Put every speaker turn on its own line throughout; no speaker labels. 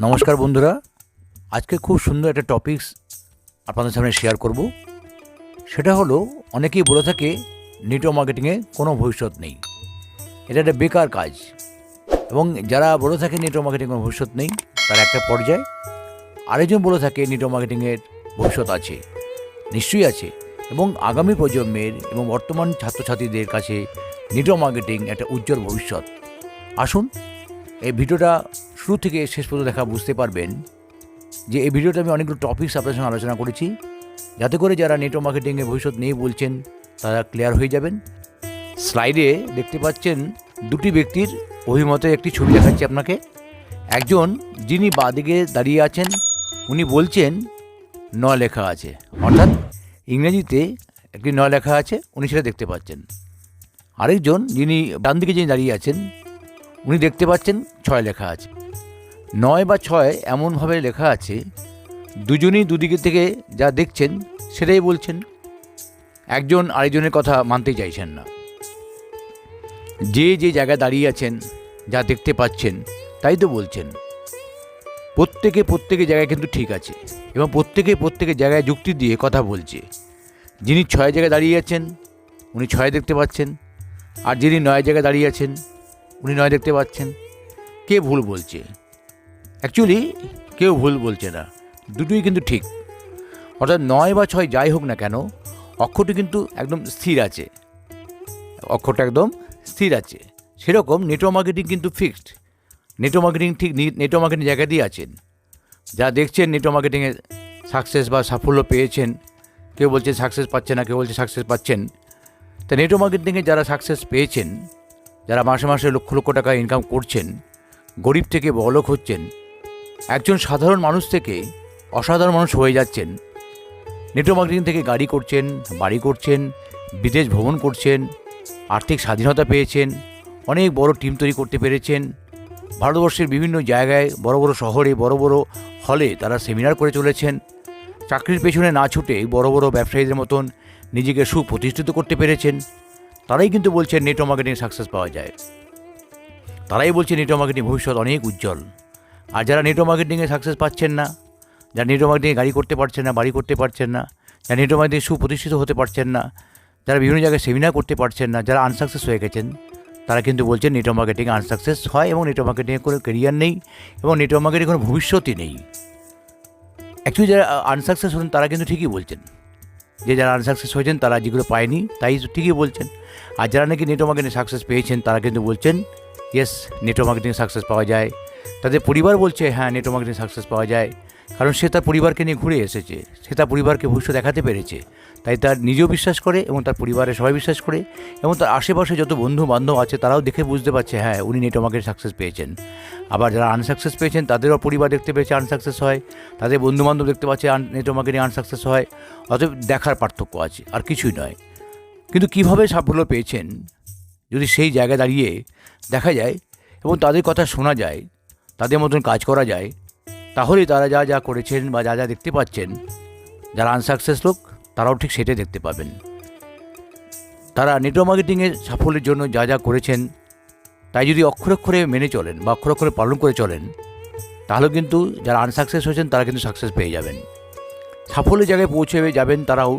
নমস্কার বন্ধুরা। আজকে খুব সুন্দর একটা টপিকস আপনাদের সামনে শেয়ার করব। সেটা হলো, অনেকেই বলে থাকে নেটওয়ার্ক মার্কেটিংয়ে কোনো ভবিষ্যৎ নেই। এটা একটা বেকার কাজ। এবং যারা বলে থাকে নেটওয়ার্ক মার্কেটিং কোনো ভবিষ্যৎ নেই, তার একটা পর্যায়ে। আরেকজন বলে থাকে নেটওয়ার্ক মার্কেটিংয়ের ভবিষ্যৎ আছে। নিশ্চয়ই আছে। এবং আগামী প্রজন্মের এবং বর্তমান ছাত্রছাত্রীদের কাছে নেটওয়ার্ক মার্কেটিং একটা উজ্জ্বল ভবিষ্যৎ। আসুন, এই ভিডিওটা শুরু থেকে শেষ পর্যন্ত দেখা বুঝতে পারবেন যে এই ভিডিওটা আমি অনেকগুলো টপিকস আপনার সঙ্গে আলোচনা করেছি। যাতে করে যারা নেটওয়ার্ক মার্কেটিংয়ে ভবিষ্যৎ নেই বলছেন, তারা ক্লিয়ার হয়ে যাবেন। স্লাইডে দেখতে পাচ্ছেন দুটি ব্যক্তির অভিমতে একটি ছবি দেখাচ্ছি আপনাকে। একজন যিনি বাদিকে দাঁড়িয়ে আছেন, উনি বলছেন ন লেখা আছে। অর্থাৎ ইংরেজিতে একটি ন লেখা আছে, উনি সেটা দেখতে পাচ্ছেন। আরেকজন যিনি ডান দিকে যিনি দাঁড়িয়ে আছেন, উনি দেখতে পাচ্ছেন ছয় লেখা আছে। নয় বা ছয় এমনভাবে লেখা আছে, দুজনই দুদিকে থেকে যা দেখছেন সেটাই বলছেন। একজন আরেকজনের কথা মানতে চাইছেন না। যে যে জায়গায় দাঁড়িয়ে আছেন, যা দেখতে পাচ্ছেন, তাই তো বলছেন। প্রত্যেকে প্রত্যেকের জায়গায় কিন্তু ঠিক আছে এবং প্রত্যেকে প্রত্যেকের জায়গায় যুক্তি দিয়ে কথা বলছে। যিনি ছয় জায়গায় দাঁড়িয়ে আছেন, উনি ছয় দেখতে পাচ্ছেন। আর যিনি নয় জায়গায় দাঁড়িয়ে আছেন, উনি নয় দেখতে পাচ্ছেন। কে ভুল বলছে? অ্যাকচুয়ালি কেউ ভুল বলছে না। দুটোই কিন্তু ঠিক। অর্থাৎ নয় বা ছয় যাই হোক না কেন, অক্ষরটি কিন্তু একদম স্থির আছে। অক্ষরটা একদম স্থির আছে। সেরকম নেটওয়ার্ক মার্কেটিং কিন্তু ফিক্সড নেটওয়ার্ক মার্কেটিং ঠিক নেটওয়ার্ক মার্কেটিং জায়গা দিয়ে আছেন। যা দেখছেন নেটওয়ার্ক মার্কেটিংয়ে সাকসেস বা সাফল্য পেয়েছেন। কেউ বলছে সাকসেস পাচ্ছে না, কেউ বলছে সাকসেস পাচ্ছেন। তা নেটওয়ার্ক মার্কেটিংয়ে যারা সাকসেস পেয়েছেন, যারা মাসে মাসে লক্ষ লক্ষ টাকা ইনকাম করছেন, গরিব থেকে বড়লোক হচ্ছেন একজন সাধারণ মানুষ থেকে অসাধারণ মানুষ হয়ে যাচ্ছেন। নেটওয়ার্ক মার্কেটিং থেকে গাড়ি করছেন, বাড়ি করছেন, বিদেশ ভ্রমণ করছেন, আর্থিক স্বাধীনতা পেয়েছেন, অনেক বড় টিম তৈরি করতে পেরেছেন। ভারতবর্ষের বিভিন্ন জায়গায়, বড় বড় শহরে, বড় বড় হলে তারা সেমিনার করে চলেছেন। চাকরির পেছনে না ছুটে বড় বড় ব্যবসায়ীদের মতন নিজেকে সুপ্রতিষ্ঠিত করতে পেরেছেন। তারাই কিন্তু বলছেন নেটওয়ার্ক মার্কেটিং সাকসেস পাওয়া যায়। তারাই বলছে নেটওয়ার্ক মার্কেটিং ভবিষ্যৎ অনেক উজ্জ্বল। আর যারা নেটওয়ার্ক মার্কেটিংয়ে সাকসেস পাচ্ছেন না, যারা নেটওয়ার্ক মার্কেটিংয়ে গাড়ি করতে পারছেন না, বাড়ি করতে পারছেন না, যারা নেটওয়ার্ক মার্কেটিং সুপ্রতিষ্ঠিত হতে পারছেন না, যারা বিভিন্ন জায়গায় সেমিনার করতে পারছেন না, যারা আনসাকসেস হয়ে গেছেন, তারা কিন্তু বলছেন নেটওয়ার্ক মার্কেটিং আনসাকসেস হয় এবং নেটওয়ার্ক মার্কেটিংয়ে কোনো কেরিয়ার নেই এবং নেটওয়ার্ক মার্কেটিং কোনো ভবিষ্যৎই নেই। অ্যাকচুয়ালি যারা আনসাকসেস হলেন, তারা কিন্তু ঠিকই বলছেন। যে যারা আনসাকসেস হয়েছেন, তারা যেগুলো পায়নি, তাই ঠিকই বলছেন। আর যারা নাকি নেটওয়ার্ক মার্কেটিং সাকসেস পেয়েছেন, তারা কিন্তু বলছেন ইয়েস নেটওয়ার্ক মার্কেটিং সাকসেস পাওয়া যায়। তাদের পরিবার বলছে হ্যাঁ নেটওয়ার্ক মার্কেটিং সাকসেস পাওয়া যায়। কারণ সে তার পরিবারকে নিয়ে ঘুরে এসেছে। সে তার পরিবারকে ভবিষ্যৎ দেখাতে পেরেছে। তাই তার নিজেও বিশ্বাস করে এবং তার পরিবারের সবাই বিশ্বাস করে এবং তার আশেপাশে যত বন্ধু বান্ধব আছে, তারাও দেখে বুঝতে পারছে হ্যাঁ উনি নেটওয়ার্ক মার্কেটিং সাকসেস পেয়েছেন। আবার যারা আনসাকসেস পেয়েছেন, তাদেরও পরিবার দেখতে পেয়েছে আনসাকসেস হয়। তাদের বন্ধু বান্ধব দেখতে পাচ্ছে নেটওয়ার্ক মার্কেটিং আনসাকসেস হয়। অতএব দেখার পার্থক্য আছে, আর কিছুই নয়। কিন্তু কীভাবে সাফল্য পেয়েছেন? যদি সেই জায়গায় দাঁড়িয়ে দেখা যায় এবং তাদের কথা শোনা যায় তাদের মতন কাজ করা যায়, তাহলেই তারা যা যা করেছেন বা যা যা দেখতে পাচ্ছেন, যারা আনসাকসেস লোক, তারাও ঠিক সেটাই দেখতে পাবেন। তারা নেটওয়ার্ক মার্কেটিংয়ের সাফল্যের জন্য যা যা করেছেন, তাই যদি অক্ষরে অক্ষরে মেনে চলেন বা অক্ষরে অক্ষরে পালন করে চলেন তাহলে কিন্তু যারা আনসাকসেস হয়েছেন, তারা কিন্তু সাকসেস পেয়ে যাবেন। সাফল্যের জায়গায় পৌঁছে যাবেন তারাও,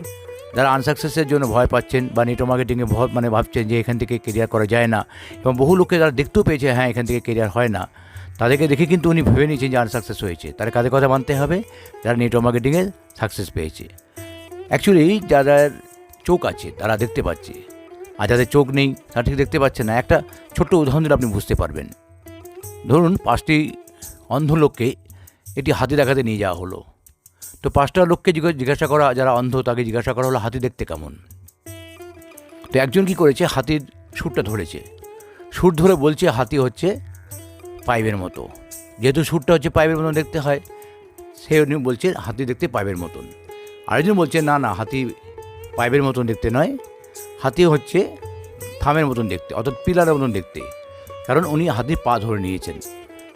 যারা আনসাকসেসের জন্য ভয় পাচ্ছেন বা নেটওয়ার্ক মার্কেটিংয়ে ভয় মানে ভাবছেন যে এখান থেকে কেরিয়ার করা যায় না, এবং বহু লোককে তারা দেখতেও পেয়েছে হ্যাঁ এখান থেকে কেরিয়ার হয় না। তাদেরকে দেখে কিন্তু উনি ভেবে নিয়েছেন যে আনসাকসেস হয়েছে। তারা কাদের কথা মানতে হবে, যারা নেটওয়ার্ক মার্কেটিংয়ে সাকসেস পেয়েছে। অ্যাকচুয়ালি যাদের চোখ আছে, তারা দেখতে পাচ্ছে। আর যাদের চোখ নেই, তারা ঠিক দেখতে পাচ্ছে না। একটা ছোট্ট উদাহরণ দিলে আপনি বুঝতে পারবেন। ধরুন, পাঁচটি অন্ধ লোককে একটি হাতি দেখাতে নিয়ে যাওয়া হলো। তো পাঁচটা লোককে জিজ্ঞাসা করা, যারা অন্ধ, তাকে জিজ্ঞাসা করা হলো, হাতি দেখতে কেমন? তো একজন কি করেছে? হাতির সুরটা ধরেছে। সুর ধরে বলছে, হাতি হচ্ছে পাইপের মতো। যেহেতু সুরটা হচ্ছে পাইপের মতন দেখতে হয়, সে উনি বলছে হাতি দেখতে পাইপের মতন। আরেকজন বলছে, না না, হাতি পাইপের মতন দেখতে নয়। হাতি হচ্ছে থামের মতন দেখতে, অর্থাৎ পিলারের মতন দেখতে। কারণ উনি হাতির পা ধরে নিয়েছেন।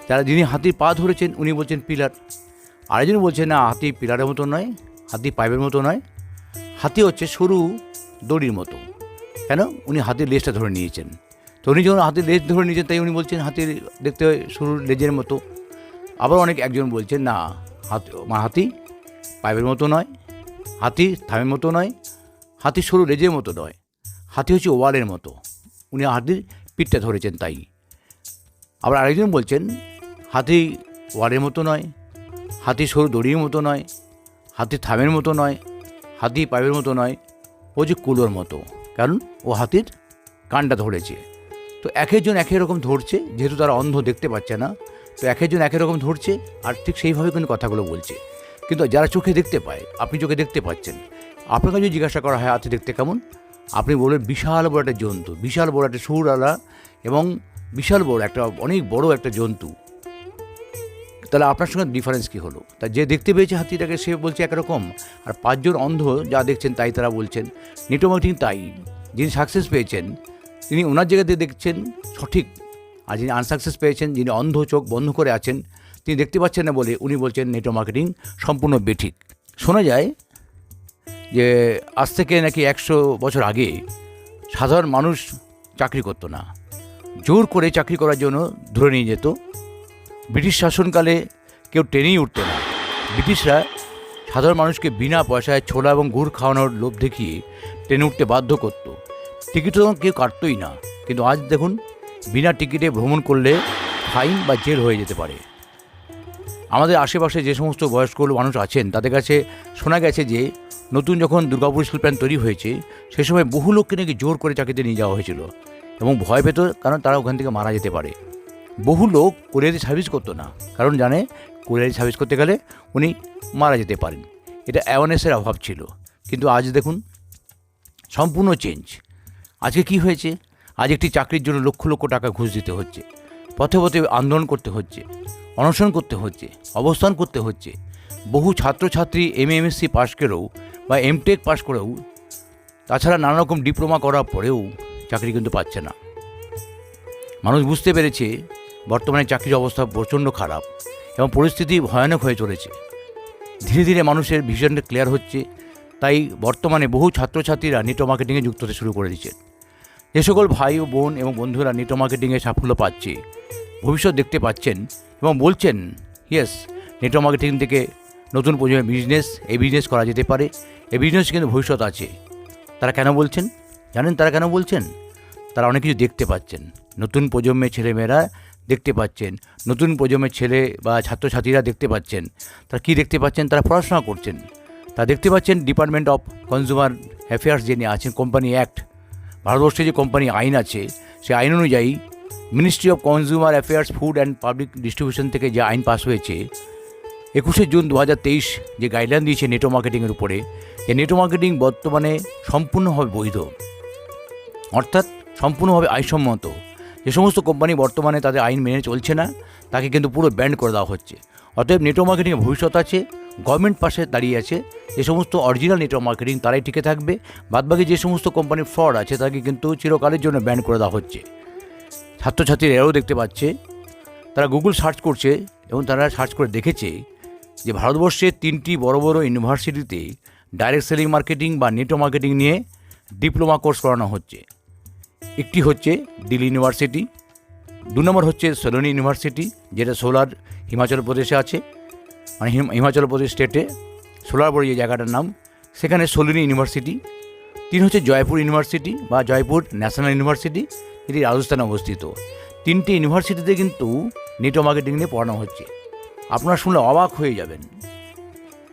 যারা যিনি হাতির পা ধরেছেন, উনি বলছেন পিলার। আরেকজন বলছে, না, হাতি পিলারের মতো নয়, হাতি পাইপের মতো নয়। হাতি হচ্ছে সরু দড়ির মতো। কেন? উনি হাতির লেজটা ধরে নিয়েছেন। তো উনি যখন হাতে লেজ ধরে নিয়েছেন, তাই উনি বলছেন হাতির দেখতে হয় লেজের মতো। আবার অনেক একজন বলছেন, না, হাতি মা হাতি পাইপের মতো নয়, হাতি থামের মতো নয়, হাতি সরু লেজের মতো নয়, হাতি হচ্ছে ওয়ালের মতো। উনি হাতির পিঠটা ধরেছেন তাই। আবার আরেকজন বলছেন, হাতি ওয়ালের মতো নয়, হাতি সরু দড়ির মতো নয়, হাতি থামের মতো নয়, হাতি পাইপের মতো নয়, ও যে কুলোর মতো। কারণ ও হাতির কানটা ধরেছে। তো এক একজন এক এক রকম ধরছে, যেহেতু তারা অন্ধ দেখতে পাচ্ছে না, তো এক একজন এক এক রকম ধরছে, আর ঠিক সেইভাবে কিন্তু কথাগুলো বলছে। কিন্তু যারা চোখে দেখতে পায়, আপনি চোখে দেখতে পাচ্ছেন, আপনাকে যদি জিজ্ঞাসা করা হয়, হাতি দেখতে কেমন? আপনি বলবেন, বিশাল বড় একটা জন্তু, বিশাল বড় একটা সুরআলা এবং বিশাল বড় একটা, অনেক বড় একটা জন্তু। তাহলে আপনার সঙ্গে ডিফারেন্স কী হলো? তা যে দেখতে পেয়েছে হাতিটাকে, সে বলছে একরকম আর পাঁচজন অন্ধ যা দেখছেন তাই তারা বলছেন। নেটোমার্কেটিং তাই, যিনি সাকসেস পেয়েছেন তিনি ওনার জায়গাতে দেখছেন সঠিক, আর যিনি আনসাকসেস পেয়েছেন, যিনি অন্ধ চোখ বন্ধ করে আছেন, তিনি দেখতে পাচ্ছেন না বলে উনি বলছেন নেটো মার্কেটিং সম্পূর্ণ বেঠিক। শোনা যায় যে আজ থেকে নাকি একশো বছর আগে সাধারণ মানুষ চাকরি করতো না। জোর করে চাকরি করার জন্য ধরে নিয়ে যেত। ব্রিটিশ শাসনকালে কেউ ট্রেনেই উঠতো না। ব্রিটিশরা সাধারণ মানুষকে বিনা পয়সায় ছোলা এবং গুড় খাওয়ানোর লোভ দেখিয়ে ট্রেনে উঠতে বাধ্য করতো। টিকিট তো কেউ কাটতোই না। কিন্তু আজ দেখুন, বিনা টিকিটে ভ্রমণ করলে ফাইন বা জেল হয়ে যেতে পারে। আমাদের আশেপাশে যে সমস্ত বয়স্ক মানুষ আছেন, তাদের কাছে শোনা গেছে যে, নতুন যখন দুর্গাপুর স্কুল প্ল্যান তৈরি হয়েছে, সে সময় বহু লোককে নাকি জোর করে চাকরিতে নিয়ে যাওয়া হয়েছিল এবং ভয় পেত কারণ তারা ওখান থেকে মারা যেতে পারে। বহু লোক কোরিয়ারি সার্ভিস করতো না, কারণ জানে কোরিয়ারি সার্ভিস করতে গেলে উনি মারা যেতে পারেন। এটা অ্যাওয়ারনেসের অভাব ছিল। কিন্তু আজ দেখুন, সম্পূর্ণ চেঞ্জ আজকে কি হয়েছে? আজ একটি চাকরির জন্য লক্ষ লক্ষ টাকা ঘুষ দিতে হচ্ছে। পথে পথে আন্দোলন করতে হচ্ছে, অনশন করতে হচ্ছে, অবস্থান করতে হচ্ছে। বহু ছাত্রছাত্রী এম এম এমএসসি পাশ করেও বা এমটেক পাশ করেও তাছাড়া নানা রকম ডিপ্লোমা করার পরেও চাকরি কিন্তু পাচ্ছে না। মানুষ বুঝতে পেরেছে, বর্তমানে চাকরির অবস্থা প্রচণ্ড খারাপ এবং পরিস্থিতি ভয়ানক হয়ে চলেছে। ধীরে ধীরে মানুষের ভিশনটা ক্লিয়ার হচ্ছে, তাই বর্তমানে বহু ছাত্রছাত্রীরা নেটো মার্কেটিংয়ে যুক্ত হতে শুরু করে দিচ্ছে যে সকল ভাই ও বোন এবং বন্ধুরা নেটো মার্কেটিংয়ে সাফল্য পাচ্ছে। ভবিষ্যৎ দেখতে পাচ্ছেন এবং বলছেন ইয়েস নেটওয়ার্ক মার্কেটিং থেকে নতুন প্রজন্মের বিজনেস এই বিজনেস করা যেতে পারে। এই বিজনেস কিন্তু ভবিষ্যৎ আছে। তারা কেন বলছেন? জানেন তারা কেন বলছেন? তারা অনেক কিছু দেখতে পাচ্ছেন। নতুন প্রজন্মের ছেলেমেয়েরা দেখতে পাচ্ছেন। নতুন প্রজন্মের ছেলে বা ছাত্রছাত্রীরা দেখতে পাচ্ছেন। তারা কী দেখতে পাচ্ছেন? তারা পড়াশোনা করছেন। তা দেখতে পাচ্ছেন ডিপার্টমেন্ট অফ কনজিউমার অ্যাফেয়ার্স যিনি আছেন কোম্পানি অ্যাক্ট ভারতবর্ষে যে কোম্পানি আইন আছে সেই আইন অনুযায়ী ministry of consumer affairs food and public distribution থেকে যে আইন পাস হয়েছে, একুশে জুন দু হাজার তেইশ যে গাইডলাইন দিয়েছে নেটো মার্কেটিংয়ের উপরে যে নেটো মার্কেটিং বর্তমানে সম্পূর্ণভাবে বৈধ। অর্থাৎ সম্পূর্ণভাবে আইনসম্মত। যে সমস্ত কোম্পানি বর্তমানে তাদের আইন মেনে চলছে না, তাকে কিন্তু পুরো ব্যান্ড করে দেওয়া হচ্ছে। অতএব নেটো মার্কেটিংয়ের ভবিষ্যৎ আছে গভর্নমেন্ট পাশে দাঁড়িয়ে আছে। যে সমস্ত অরিজিনাল নেটওয়ার্ক মার্কেটিং তারাই টিকে থাকবে। বাদবাকি যে সমস্ত কোম্পানির ফ্রড আছে, তাকে কিন্তু চিরকালের জন্য ব্যান করে দেওয়া হচ্ছে। ছাত্রছাত্রীরা দেখতে পাচ্ছে। তারা গুগল সার্চ করছে এবং তারা সার্চ করে দেখেছে যে ভারতবর্ষের তিনটি বড় বড় ইউনিভার্সিটিতে ডাইরেক্ট সেলিং মার্কেটিং বা নেটওয়ার্ক মার্কেটিং নিয়ে ডিপ্লোমা কোর্স করানো হচ্ছে। একটি হচ্ছে দিল্লি ইউনিভার্সিটি দু নম্বর হচ্ছে সোলনি ইউনিভার্সিটি যেটা সোলার হিমাচল প্রদেশে আছে। মানে হিম- হিমাচল প্রদেশ স্টেটে সোলার বড় যে জায়গাটার নাম। সেখানে সোলিনি ইউনিভার্সিটি, তিন হচ্ছে জয়পুর ইউনিভার্সিটি বা জয়পুর ন্যাশনাল ইউনিভার্সিটি, এটি রাজস্থানে অবস্থিত। তিনটি ইউনিভার্সিটিতে কিন্তু নেটো মার্কেটিং নিয়ে পড়ানো হচ্ছে। আপনারা শুনলে অবাক হয়ে যাবেন।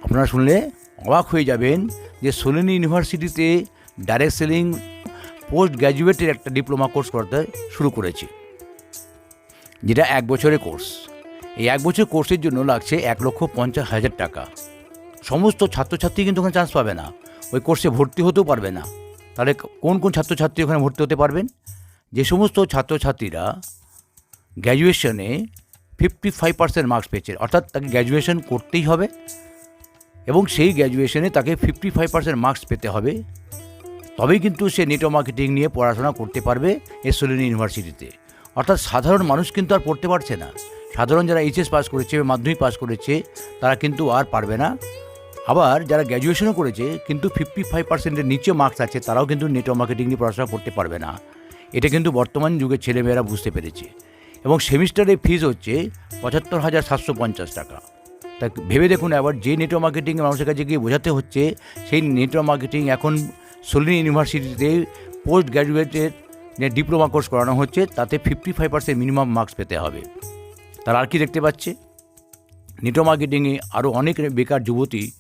আপনারা শুনলে অবাক হয়ে যাবেন যে সোলিনি ইউনিভার্সিটিতে ডাইরেক্ট সেলিং পোস্ট গ্র্যাজুয়েটের একটা ডিপ্লোমা কোর্স করতে শুরু করেছে, যেটা এক বছরের কোর্স। এই এক বছর কোর্সের জন্য লাগছে এক লক্ষ পঞ্চাশ হাজার টাকা। সমস্ত ছাত্রছাত্রী কিন্তু ওখানে চান্স পাবে না। ওই কোর্সে ভর্তি হতেও পারবে না। তাহলে কোন কোন ছাত্রছাত্রী ওখানে ভর্তি হতে পারবেন? যে সমস্ত ছাত্রছাত্রীরা গ্র্যাজুয়েশনে ফিফটি ফাইভ পার্সেন্ট মার্কস পেয়েছে, অর্থাৎ তাকে গ্র্যাজুয়েশন করতেই হবে এবং সেই গ্র্যাজুয়েশনে তাকে ফিফটি ফাইভ পার্সেন্ট মার্কস পেতে হবে। তবেই কিন্তু সে নেটওয়ার্ক মার্কেটিং নিয়ে পড়াশোনা করতে পারবে এসোলিনি ইউনিভার্সিটিতে। অর্থাৎ সাধারণ মানুষ কিন্তু আর পড়তে পারছে না। সাধারণ যারা এইচএস পাস করেছে মাধ্যমিক পাস করেছে, তারা কিন্তু আর পারবে না। আবার যারা গ্র্যাজুয়েশনও করেছে, কিন্তু ফিফটি ফাইভ পার্সেন্টের নিচে মার্কস আছে, তারাও কিন্তু নেটওয়ার্ক মার্কেটিং নিয়ে পড়াশোনা করতে পারবে না। এটা কিন্তু বর্তমান যুগের ছেলেমেয়েরা বুঝতে পেরেছে। এবং সেমিস্টারের ফিজ হচ্ছে পঁচাত্তর হাজার সাতশো পঞ্চাশ টাকা। তা ভেবে দেখুন, আবার যে নেটওয়ার্ক মার্কেটিং মানুষের কাছে গিয়ে বোঝাতে হচ্ছে, সেই নেটওয়ার্ক মার্কেটিং এখন সলিন ইউনিভার্সিটিতে পোস্ট গ্র্যাজুয়েটের ডিপ্লোমা কোর্স করানো হচ্ছে, তাতে fifty five percent minimum marks পেতে হবে। তারা আর কি দেখতে পাচ্ছে? নেটওয়ার্ক মার্কেটিংয়ে আরও অনেক বেকার যুবতী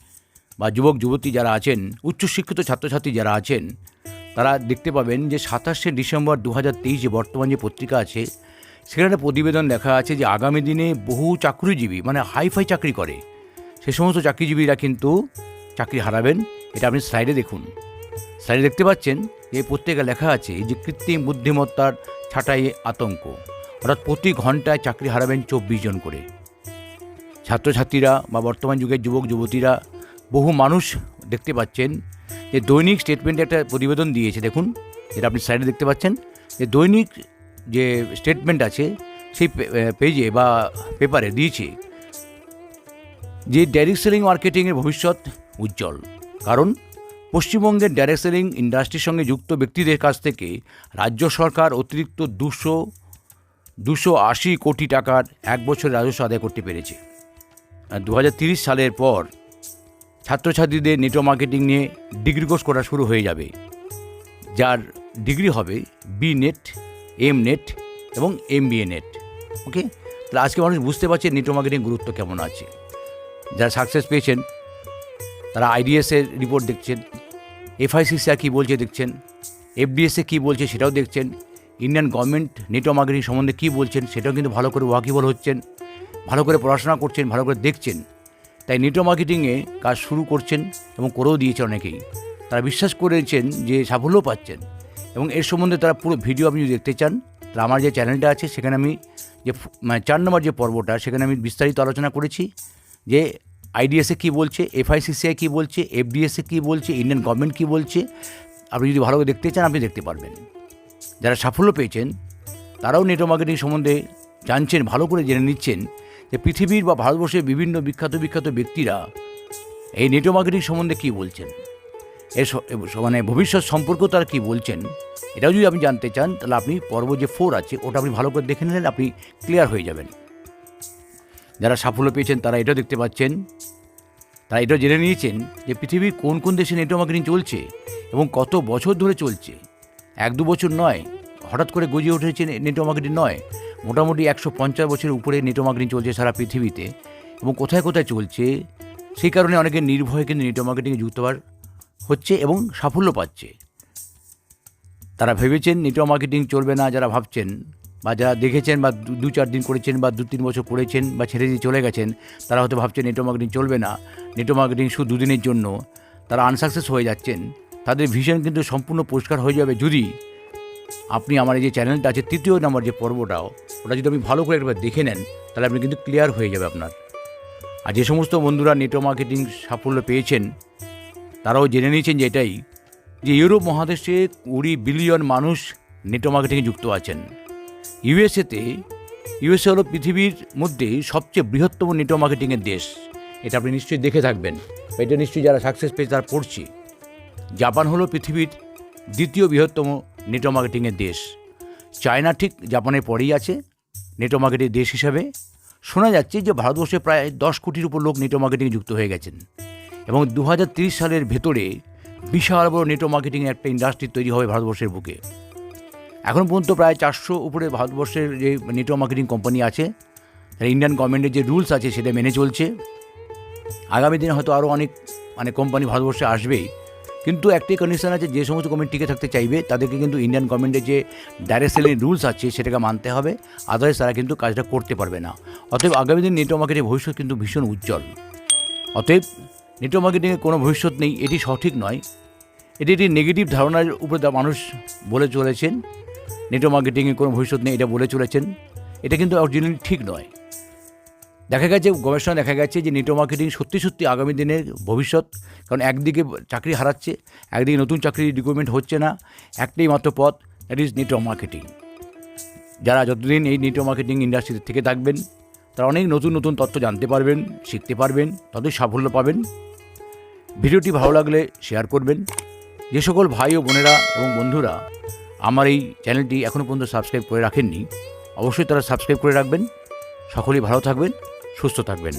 বা যুবক যুবতী যারা আছেন, উচ্চশিক্ষিত ছাত্রছাত্রী যারা আছেন, তারা দেখতে পাবেন যে সাতাশে ডিসেম্বর দু হাজার তেইশে বর্তমান যে পত্রিকা আছে, সেখানে প্রতিবেদন দেখা আছে যে আগামী দিনে বহু চাকরিজীবী মানে হাইফাই চাকরি করে। সে সমস্ত চাকরিজীবীরা কিন্তু চাকরি হারাবেন। এটা আপনি স্লাইডে দেখুন। স্লাইডে দেখতে পাচ্ছেন যে পত্রিকা লেখা আছে যে কৃত্রিম বুদ্ধিমত্তার ছাঁটাইয়ে আতঙ্ক। অর্থাৎ প্রতি ঘন্টায় চাকরি হারাবেন চব্বিশ জন করে। ছাত্রছাত্রীরা বা বর্তমান যুগের যুবক, যুবতীরা, বহু মানুষ দেখতে পাচ্ছেন যে দৈনিক স্টেটমেন্টে একটা প্রতিবেদন দিয়েছে। দেখুন, যেটা আপনি সাইডে দেখতে পাচ্ছেন, যে দৈনিক যে স্টেটমেন্ট আছে, সেই পেজে বা পেপারে দিয়েছে যে ডাইরেক্ট সেলিং মার্কেটিংয়ের ভবিষ্যৎ উজ্জ্বল। কারণ পশ্চিমবঙ্গের ডাইরেক্ট সেলিং ইন্ডাস্ট্রির সঙ্গে যুক্ত ব্যক্তিদের কাছ থেকে রাজ্য সরকার অতিরিক্ত দুশো দুশো আশি কোটি টাকার এক বছর রাজস্ব আদায় করতে পেরেছে। দু সালের পর ছাত্রছাত্রীদের নেটওয়ার্ক মার্কেটিং নিয়ে ডিগ্রি কোর্স করা শুরু হয়ে যাবে। যার ডিগ্রি হবে বি নেট, এম নেট এবং M B A net. Okay? তাহলে আজকে মানুষ বুঝতে পারছে নেটওয়ার্ক মার্কেটিং গুরুত্ব কেমন আছে। যারা সাকসেস পেয়েছেন, তারা আইডিএসের রিপোর্ট দেখছেন এফআইসিসিআর কী বলছে দেখছেন এফডিএসএ কী বলছে সেটাও দেখছেন ইন্ডিয়ান গভর্নমেন্ট নেটওয়ার্ক মার্কেটিং সম্বন্ধে কী বলছেন সেটাও কিন্তু ভালো করে ওয়াকিবল হচ্ছেন, ভালো করে পড়াশোনা করছেন, ভালো করে দেখছেন। তাই নেটওয়ার্ক মার্কেটিংয়ে কাজ শুরু করছেন এবং করেও দিয়েছে অনেকেই। তারা বিশ্বাস করেছেন যে সাফল্য পাচ্ছেন এবং এর সম্বন্ধে তারা পুরো ভিডিও আপনি যদি দেখতে চান, তাহলে আমার যে চ্যানেলটা আছে সেখানে আমি যে মানে চার নম্বর যে পর্বটা, সেখানে আমি বিস্তারিত আলোচনা করেছি যে আইডিএসএ কী বলছে এফআইসিসিআই কী বলছে এফডিএসএ কী বলছে ইন্ডিয়ান গভর্নমেন্ট কী বলছে, আপনি যদি ভালো করে দেখতে চান, আপনি দেখতে পারবেন। যারা সাফল্য পেয়েছেন, তারাও নেটওয়ার্ক মার্কেটিং সম্বন্ধে জানছেন, ভালো করে জেনে নিচ্ছেন যে পৃথিবীর বা ভারতবর্ষের বিভিন্ন বিখ্যাত বিখ্যাত ব্যক্তিরা এই নেটওয়ার্ক মার্কেটিং সম্বন্ধে কী বলছেন? এর মানে ভবিষ্যৎ সম্পর্ক তারা কী বলছেন? এটাও যদি আপনি জানতে চান, তাহলে আপনি পর্ব যে ফোর আছে, ওটা আপনি ভালো করে দেখে নিলেন, আপনি ক্লিয়ার হয়ে যাবেন। যারা সাফল্য পেয়েছেন, তারা এটাও দেখতে পাচ্ছেন, তারা এটাও জেনে নিয়েছেন যে পৃথিবীর কোন কোন দেশে নেটওয়ার্ক মার্কেটিং চলছে এবং কত বছর ধরে চলছে। এক দু বছর নয়, হঠাৎ করে গজিয়ে উঠেছে নেটওয়ার্ক মার্কেটিং নয়। মোটামুটি একশো পঞ্চাশ বছরের উপরে নেটওয়ার্ক মার্কেটিং চলছে সারা পৃথিবীতে। এবং কোথায় কোথায় চলছে, সেই কারণে অনেকে নির্ভয়ে কিন্তু নেটওয়ার্ক মার্কেটিংয়ে যুক্ত হওয়ার হচ্ছে এবং সাফল্য পাচ্ছে। তারা ভেবেছেন নেটওয়ার্ক মার্কেটিং চলবে না, যারা ভাবছেন বা যারা দেখেছেন বা দু- দু চার দিন করেছেন বা দু তিন বছর করেছেন বা ছেড়ে দিয়ে চলে গেছেন, তারা হয়তো ভাবছেন নেটওয়ার্ক মার্কেটিং চলবে না। নেটওয়ার্ক মার্কেটিং শুধু দুদিনের জন্য। তারা আনসাকসেস হয়ে যাচ্ছেন। তাদের ভিশন কিন্তু সম্পূর্ণ পরিষ্কার হয়ে যাবে। যদি আপনি আমার এই যে চ্যানেলটা আছে, তৃতীয় নম্বর যে পর্বটাও, ওটা যদি আপনি ভালো করে একবার দেখে নেন, তাহলে আপনি কিন্তু ক্লিয়ার হয়ে যাবে আপনার। আর যে সমস্ত বন্ধুরা নেটওয়ার্ক মার্কেটিং সাফল্য পেয়েছেন, তারাও জেনে নিয়েছেন যে এটাই, যে ইউরোপ মহাদেশে কুড়ি বিলিয়ন মানুষ নেটওয়ার্ক মার্কেটিংয়ে যুক্ত আছেন। ইউএসএতে, ইউএসএ হলো পৃথিবীর মধ্যে সবচেয়ে বৃহত্তম নেটওয়ার্ক মার্কেটিংয়ের দেশ। এটা আপনি নিশ্চয়ই দেখে থাকবেন। এটা নিশ্চয়ই যারা সাকসেস পেয়েছে, তারা পড়ছে। জাপান হলো পৃথিবীর দ্বিতীয় বৃহত্তম নেটো মার্কেটিংয়ের দেশ। চায়না ঠিক জাপানের পরেই আছে, নেটো মার্কেটিং দেশ হিসাবে। শোনা যাচ্ছে যে ভারতবর্ষে প্রায় দশ কোটির উপর লোক নেটো মার্কেটিংয়ে যুক্ত হয়ে গেছেন। এবং দু সালের ভেতরে বিশাল বড় নেটো মার্কেটিং একটা ইন্ডাস্ট্রি তৈরি হবে ভারতবর্ষের বুকে। এখন পর্যন্ত প্রায় চারশো উপরে ভারতবর্ষের যে নেটো মার্কেটিং কোম্পানি আছে ইন্ডিয়ান গভর্নমেন্টের যে রুলস আছে সেটা মেনে চলছে। আগামী দিনে হয়তো আরও অনেক মানে কোম্পানি ভারতবর্ষে আসবেই। কিন্তু একটি কন্ডিশন আছে, যে সমস্ত কোম্পানি টিকে থাকতে চাইবে, তাদেরকে কিন্তু ইন্ডিয়ান গভর্নমেন্টের যে ডাইরেক্ট সেলিং রুলস আছে, সেটাকে মানতে হবে। আদারওয়াইজ তারা কিন্তু কাজটা করতে পারবে না। অতএব আগামী দিন নেটওয়ার্ক মার্কেটের ভবিষ্যৎ কিন্তু ভীষণ উজ্জ্বল। অতএব নেটওয়ার্ক মার্কেটিংয়ে কোনো ভবিষ্যৎ নেই, এটি সঠিক নয়। এটি একটি নেগেটিভ ধারণার উপরে মানুষ বলে চলেছেন। নেটওয়ার্ক মার্কেটিংয়ে কোনো ভবিষ্যৎ নেই, এটা বলে চলেছেন। এটা কিন্তু অরিজিনালি ঠিক নয়। দেখা গেছে গবেষণা দেখা গেছে যে নেটওয়ার্ক মার্কেটিং সত্যি সত্যি আগামী দিনের ভবিষ্যৎ, কারণ একদিকে চাকরি হারাচ্ছে, একদিকে নতুন চাকরি রিক্রুটমেন্ট হচ্ছে না, একটাই মাত্র পথ দ্যাট ইজ নেটওয়ার্ক মার্কেটিং যারা যতদিন এই নেটওয়ার্ক মার্কেটিং ইন্ডাস্ট্রিতে থেকে থাকবেন, তারা অনেক নতুন নতুন তথ্য জানতে পারবেন, শিখতে পারবেন ততই সাফল্য পাবেন। ভিডিওটি ভালো লাগলে শেয়ার করবেন। যে সকল ভাই ও বোনেরা এবং বন্ধুরা আমার এই চ্যানেলটি এখনও পর্যন্ত সাবস্ক্রাইব করে রাখেননি, অবশ্যই তারা সাবস্ক্রাইব করে রাখবেন। সকলেই ভালো থাকবেন। সুস্থ থাকবেন।